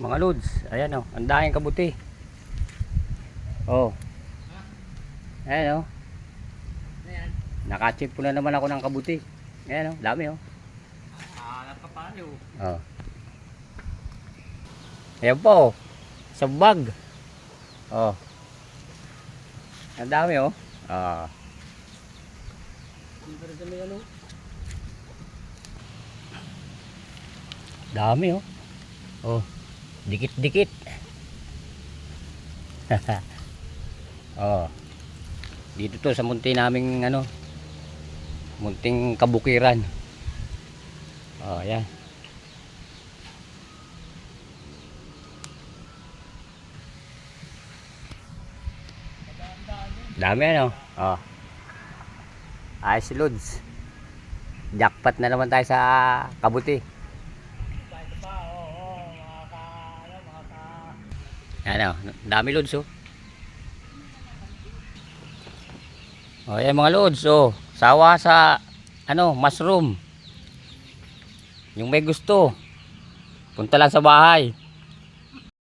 Mga lods, ayan oh, ang daming kabuti. Oh. Ayan oh. Ayan. Nakachip po na naman ako ng kabuti. Ayan oh, dami oh. Ka pa niyo. Oh. Ayan po oh. Sa bag. Oh. Ang dami oh. Ah. Ano. Dami oh. Oh. Dikit-dikit. oh. Dito to sa munti naming ano. Munting kabukiran. Oh, yan. Dami ano. Oh. Si Lods. Jackpot na naman tayo sa kabuti. Yan o, dami loads oh. O yan mga loads oh. Sawa sa ano, mushroom. Yung may gusto. Punta lang sa bahay.